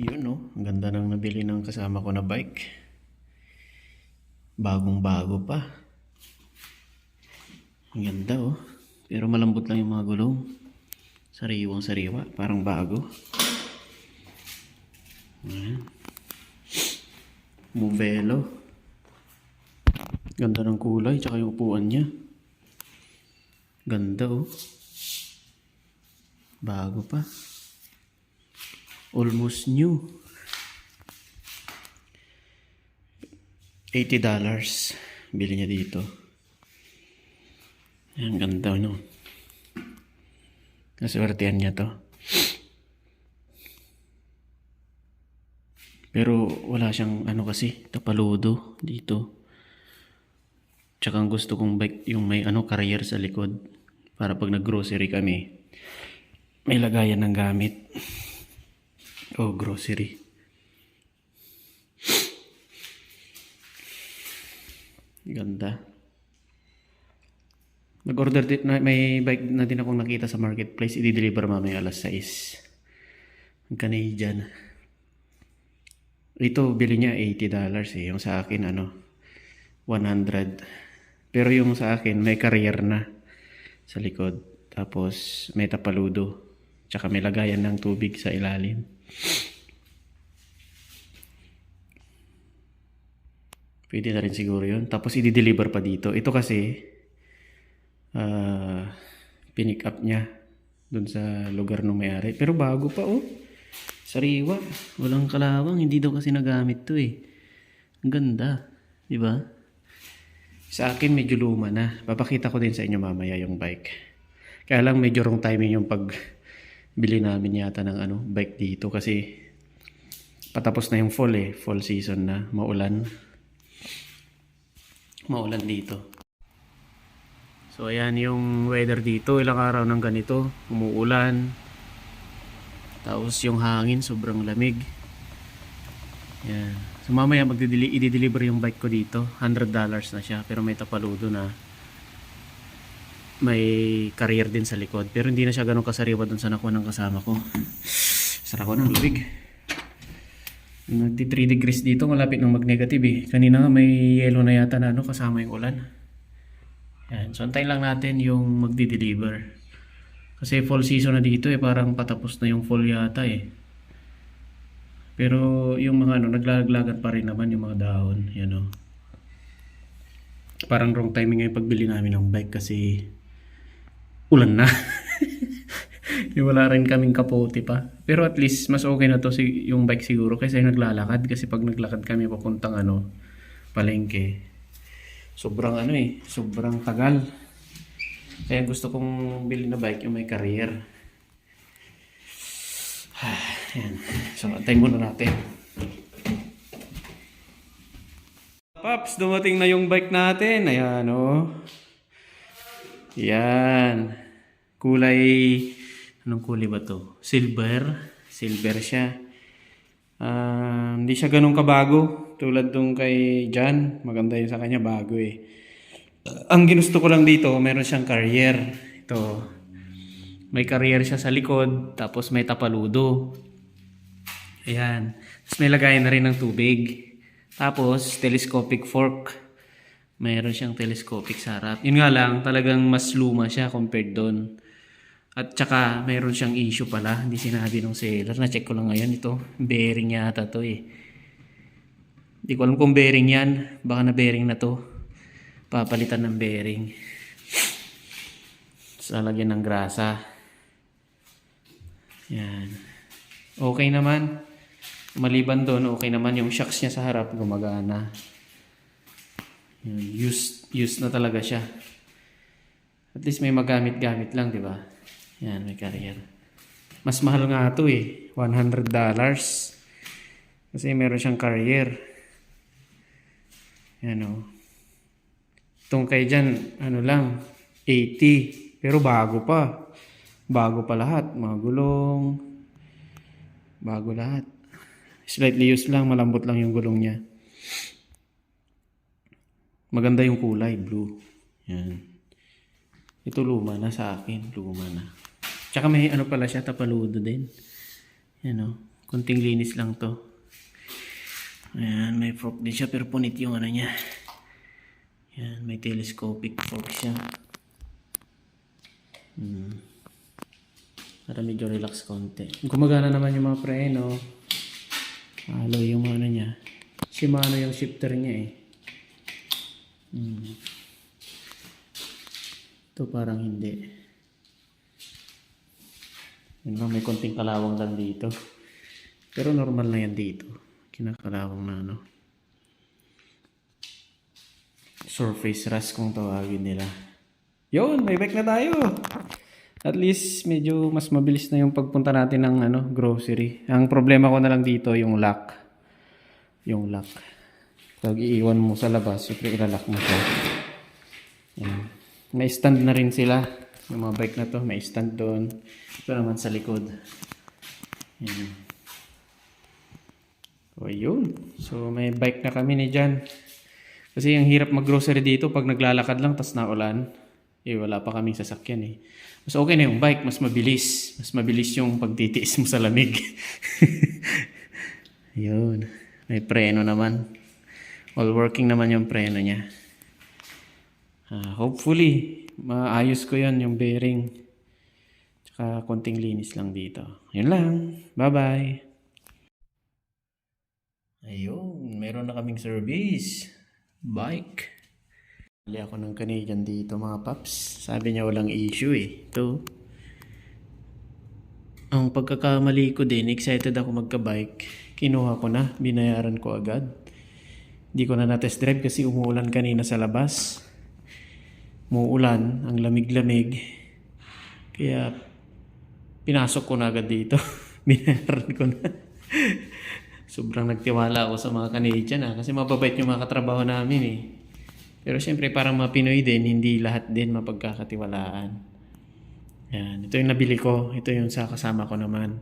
Yun no, ganda nang nabili ng kasama ko na bike. Bagong bago pa. Ang ganda oh. Pero malambot lang yung mga gulong. Sariwang sariwa, parang bago. Ayan. Movelo. Ganda ng kulay, tsaka yung upuan niya. Ganda oh. Bago pa. Almost new. $80 bili niya dito. Ang ganda no. Naswertehan niya to. Pero wala siyang ano kasi, tapaludo dito. Tsaka gusto kong bike yung may ano carrier sa likod para pag nag-grocery kami may lagayan ng gamit. Oh, grocery. Ganda. Nag-order din, may bike na din akong nakita sa marketplace. I-deliver mamaya alas 6. Ang Canadian. Ito, bili niya $80 eh. Yung sa akin, ano, 100. Pero yung sa akin, may carrier na sa likod. Tapos, may tapaludo. Tsaka may lagayan ng tubig sa ilalim. Pwede na rin siguro yun. Tapos, i-deliver pa dito. Ito kasi, ah, pinick up niya dun sa lugar ng may-ari. Pero bago pa, oh. Sariwa. Walang kalawang. Hindi daw kasi nagamit to eh. Ang ganda. Ba? Sa akin, medyo luma na. Papakita ko din sa inyo mamaya yung bike. Kaya lang medyo wrong timing yung pag bili namin yata ng ano, bike dito kasi patapos na yung fall eh. Fall season na. Maulan. Maulan dito. So ayan yung weather dito. Ilang araw ng ganito. Umuulan. Tapos yung hangin sobrang lamig. Yan. So mamaya magdideli- i-deliver yung bike ko dito. $100 na siya. Pero may tapaludo na. May carrier din sa likod. Pero hindi na siya ganun kasariwa dun sa nakuha ng kasama ko. Sarap ko ng lamig. Nagti 3 degrees dito. Malapit ng mag-negative eh. Kanina nga may yellow na yata na ano kasama yung ulan. Yan. So antayin lang natin yung magdi-deliver. Kasi fall season na dito eh, parang patapos na yung fall yata eh. Pero yung mga ano, naglalaglagan pa rin naman yung mga dahon, yan o. Parang wrong timing yung pagbili namin ng bike kasi ulan na. yung wala rin kaming kapote pa. Pero at least mas okay na to si yung bike siguro kasi naglalakad kasi pag naglakad kami papuntang ano, palengke. Sobrang ano eh, sobrang tagal. Kaya gusto kong bilhin na bike yung may carrier. Ayan. So, antayin muna natin. Paps, dumating na yung bike natin. Ayan, oh. Yan. Kulay, anong kulay ba to? Silver. Silver siya. Ah, hindi siya ganun kabago. Tulad dong kay Jan. Maganda yun sa kanya, bago eh. Ang ginusto ko lang dito, meron siyang carrier. Ito. May carrier siya sa likod, tapos may tapaludo. Ayan. Tapos may lagayan na rin ng tubig. Tapos, telescopic fork. Mayroon siyang telescopic sa harap. Yun nga lang, talagang mas luma siya compared doon. At tsaka, mayroon siyang issue pala. Hindi sinabi ng seller. Na-check ko lang ngayon ito. Bearing yata to eh. Hindi ko alam kung bearing yan. Baka na bearing na to. Papalitan ng bearing. Lagyan ng grasa. Yan. Okay naman. Maliban doon, okay naman yung shocks niya sa harap gumagana. Yan. Used, used na talaga siya. At least may magamit-gamit lang, di ba? Yan, may carrier. Mas mahal nga ito eh. $100. Kasi meron siyang carrier. Yan o. Itong kay dyan, ano lang, 80. Pero bago pa. Bago pa lahat. Mga gulong. Bago lahat. Slightly used lang, malambot lang yung gulong niya. Maganda yung kulay, blue. Yan. Ito luma na sa akin, luma na. Tsaka may ano pala siya, tapaludo din. Yan o. Kunting linis lang to. Ayan, may fork din siya pero punit yung ano niya. Ayan, may telescopic fork siya. Hmm. Para medyo relax konti. Gumagana naman yung mga preno. Halo yung ano niya. Shimano yung shifter niya eh. Hmm. Ito parang hindi. Yun lang, may konting kalawang lang dito. Pero normal na yan dito. Kinakalawang na ano. Surface rust kung tawagin nila. Yun, may bike na tayo. At least medyo mas mabilis na yung pagpunta natin ng ano, grocery. Ang problema ko na lang dito yung lock. Yung lock. Pag iiwan mo sa labas, syempre ilalock mo. Yan. May stand na rin sila. Yung mga bike na to, may stand doon. Ito naman sa likod. Yan. O yun. So may bike na kami ni Jan. Kasi ang hirap maggrocery dito pag naglalakad lang tas naulan. Eh wala pa kaming sasakyan eh. Mas okay na yung bike, mas mabilis. Mas mabilis yung pagtitiis mo sa lamig. yun. May preno naman. All working naman yung preno niya. Ah, hopefully, maayos ko yan yung bearing. Tsaka konting linis lang dito. Yun lang. Bye-bye. Ayun, meron na kaming service. Bike. Bili ako ng Canadian dito mga paps. Sabi niya walang issue eh. Ito. Ang pagkakamali ko din, excited ako magka-bike. Kinuha ko na, binayaran ko agad. Hindi ko na na-test drive kasi umuulan kanina sa labas. Muulan, ang lamig-lamig. Kaya pinasok ko na agad dito. binayaran ko na. Sobrang nagtiwala ako sa mga Canadian ah, kasi mababait yung mga katrabaho namin eh. Pero siyempre parang mga Pinoy din, hindi lahat din mapagkakatiwalaan. Yan, ito yung nabili ko, ito yung sa kasama ko naman.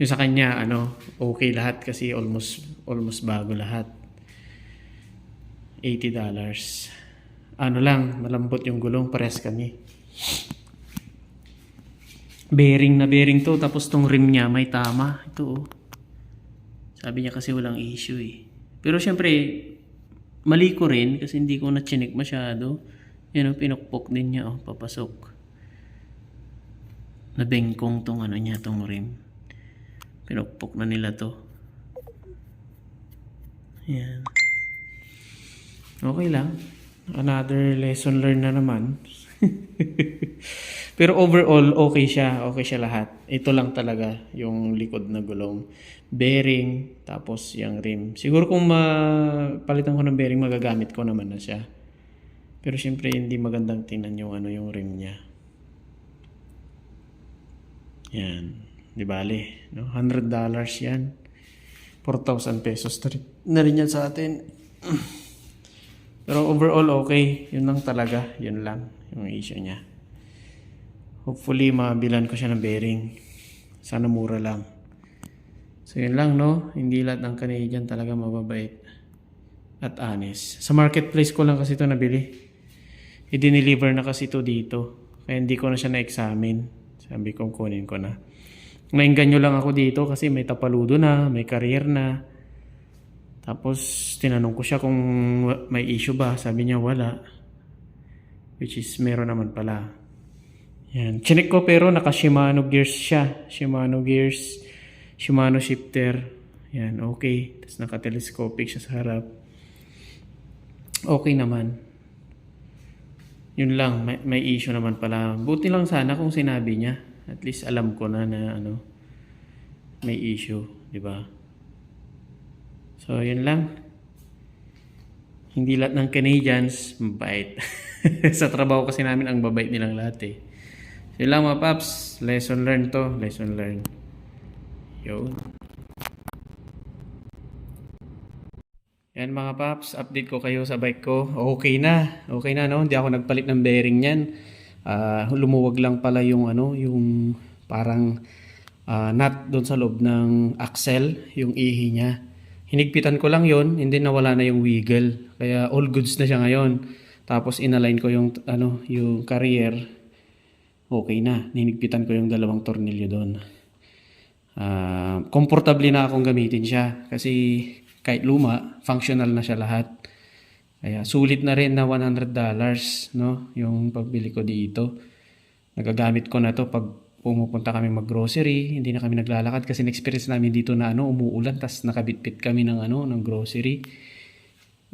Yung sa kanya, ano, okay lahat kasi almost almost bago lahat. $80. Ano lang, malambot yung gulong, pares kami. Bearing na bearing to, tapos tong rim niya may tama. Ito oh. Sabi niya kasi walang issue eh. Pero syempre, mali ko rin kasi hindi ko na-chinik masyado. Yan oh, pinukpok din niya oh, papasok. Nabengkong tong ano niya, tong rim. Pinukpok na nila to. Yan. Okay lang. Another lesson learned na naman. Pero overall, okay siya. Okay siya lahat. Ito lang talaga yung likod na gulong. Bearing, tapos yung rim. Siguro kung mapalitan ko ng bearing, magagamit ko naman na siya. Pero syempre, hindi magandang tingnan yung, ano, yung rim niya. Yan. Di bale, no? $100 yan. 4,000 pesos na rin, na rin yan sa atin. Pero overall, okay. Yun lang talaga. Yun lang yung issue niya. Hopefully, mabilan ko siya ng bearing. Sana mura lang. So, yun lang, no? Hindi lahat ng Canadian talaga mababait at honest. Sa marketplace ko lang kasi ito nabili. I-deliver na kasi ito dito. Kaya hindi ko na siya na-examine. Sabi ko, kunin ko na. Nainganyo lang ako dito kasi may tapaludo na, may career na. Tapos, tinanong ko siya kung may issue ba. Sabi niya, wala. Which is, meron naman pala. Yan. Chinek ko pero naka Shimano gears siya. Shimano gears. Shimano shifter. Yan, okay. Tapos naka-telescopic siya sa harap. Okay naman. Yun lang, may, may issue naman pala. Buti lang sana kung sinabi niya. At least alam ko na na ano, may issue, di ba? So, yun lang. Hindi lahat ng Canadians mabait. sa trabaho kasi namin ang babait nilang lahat eh. So, yun lang mga paps. Lesson learned to. Lesson learned. Yun. Yan mga paps, update ko kayo sa bike ko. Okay na. Okay na no. Hindi ako nagpalit ng bearing niyan. Ah, lumuwag lang pala yung ano, yung parang ah, nut doon sa loob ng axle, yung ihi niya. Hinigpitan ko lang yon, hindi nawala na yung wiggle. Kaya all goods na siya ngayon. Tapos inalign ko yung ano, yung carrier. Okay na. Hinigpitan ko yung dalawang tornilyo doon. ah, comfortable na akong gamitin siya. Kasi kahit luma, functional na siya lahat. Kaya sulit na rin na $100 no, yung pagbili ko dito. Nagagamit ko na to pag pumupunta kami mag-grocery, hindi na kami naglalakad kasi na-experience namin dito na ano, umuulan tas nakabitbit kami ng ano, ng grocery.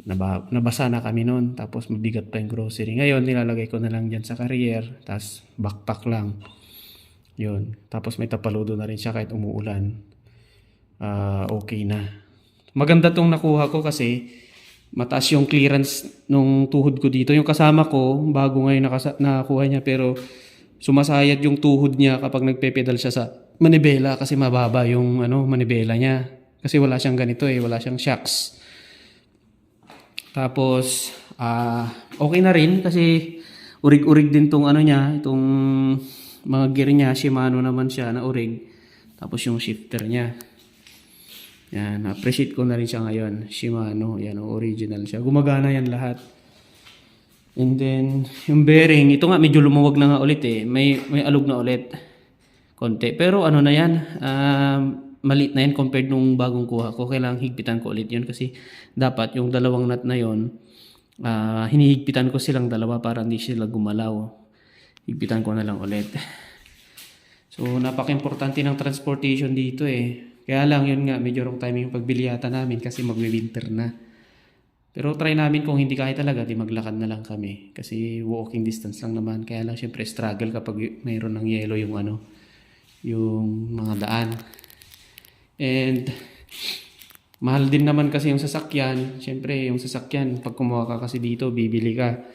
Naba, nabasa na kami noon tapos mabigat pa yung grocery. Ngayon nilalagay ko na lang diyan sa carrier, tas backpack lang. Yun. Tapos may tapaludo na rin siya kahit umuulan. Ah, okay na. Maganda tong nakuha ko kasi mataas yung clearance nung tuhod ko dito. Yung kasama ko, bago ngayon nakasa- nakuha niya pero sumasayad yung tuhod niya kapag nagpepedal siya sa manibela kasi mababa yung ano manibela niya. Kasi wala siyang ganito eh, wala siyang shocks. Tapos ah okay na rin kasi urig-urig din tong ano niya, itong mga gear niya, Shimano naman siya na urig. Tapos yung shifter niya. Yan, appreciate ko na rin siya ngayon. Shimano, yan, original siya. Gumagana yan lahat. And then, yung bearing, ito nga medyo lumuwag na nga ulit eh. May, may alog na ulit. Konti. Pero ano na yan, um, maliit na yan compared nung bagong kuha ko. Kailangang higpitan ko ulit yun kasi dapat yung dalawang nut na yun, ah, hinihigpitan ko silang dalawa para hindi sila gumalaw. Higpitan ko na lang ulit. So, napaka-importante ng transportation dito eh. Kaya lang, yun nga, medyo wrong timing yung pagbili yata namin kasi magwi-winter na. Pero try namin kung hindi kaya talaga, di maglakad na lang kami. Kasi walking distance lang naman. Kaya lang, syempre, struggle kapag mayroon ng yelo yung ano, yung mga daan. And, mahal din naman kasi yung sasakyan. Syempre, yung sasakyan, pag kumuha ka kasi dito, bibili ka.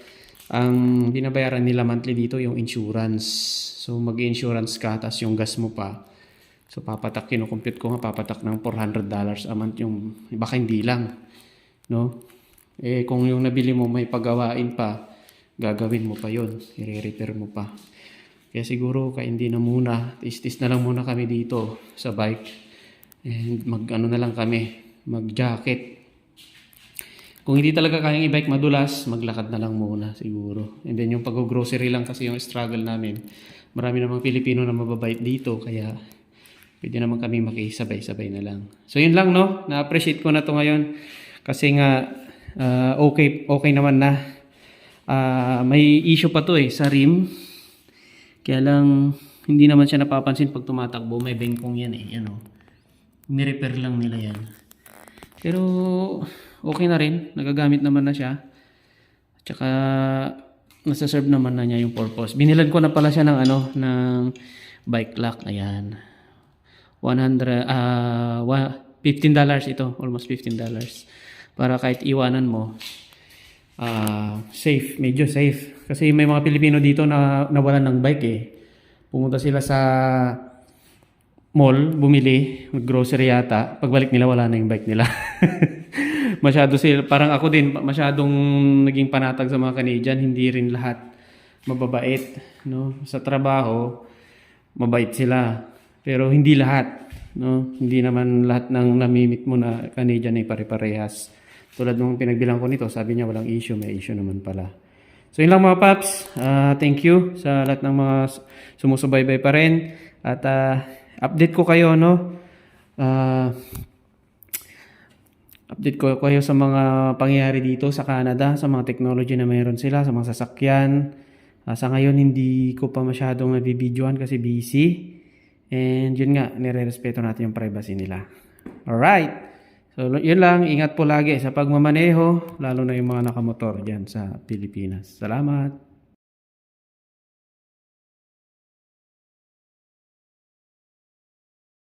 Ang binabayaran nila monthly dito, yung insurance. So, mag-insurance ka, tas yung gas mo pa. So, papatak, kinukompute ko nga, papatak ng $400 a month yung, baka hindi lang. No? Eh, kung yung nabili mo may pagawain pa, gagawin mo pa yon i-repair mo pa. Kaya siguro, kaindi na muna, tis-tis na lang muna kami dito sa bike. And mag ano na lang kami, mag-jacket. Kung hindi talaga kayang i-bike madulas, maglakad na lang muna siguro. And then yung pag-grocery lang kasi yung struggle namin. Marami namang Pilipino na mababait dito, kaya pwede naman kami makisabay-sabay na lang. So yun lang no, na-appreciate ko na to ngayon. Kasi nga, ah, okay, okay naman na. Ah, may issue pa to eh, sa rim. Kaya lang, hindi naman siya napapansin pag tumatakbo. May bengkong yan eh, yan o. Nirepair lang nila yan. Pero, okay na rin. Nagagamit naman na siya. Tsaka, nasa-serve naman na niya yung purpose. Binilan ko na pala siya ng ano, ng bike lock. Ayan. 100, ah, wa- $15 ito. Almost $15. Para kahit iwanan mo, ah, safe. Medyo safe. Kasi may mga Pilipino dito na nawalan ng bike eh. Pumunta sila sa mall, bumili, grocery yata. Pagbalik nila, wala na yung bike nila. Masyado sila, parang ako din, masyadong naging panatag sa mga Canadian, hindi rin lahat mababait. No? Sa trabaho, mabait sila. Pero hindi lahat. No? Hindi naman lahat ng namimit mo na Canadian ay pare-parehas. Tulad nung pinagbilang ko nito, sabi niya walang issue, may issue naman pala. So yun lang mga paps. Ah, thank you sa lahat ng mga sumusubaybay pa rin. At ah, update ko kayo, no? Ah, update ko kayo sa mga pangyayari dito sa Canada, sa mga technology na mayroon sila, sa mga sasakyan. Ah, sa ngayon, hindi ko pa masyadong nabibidyoan kasi busy. And yun nga, nire-respeto natin yung privacy nila. Alright. So, yun lang. Ingat po lagi sa pagmamaneho, lalo na yung mga nakamotor dyan sa Pilipinas. Salamat.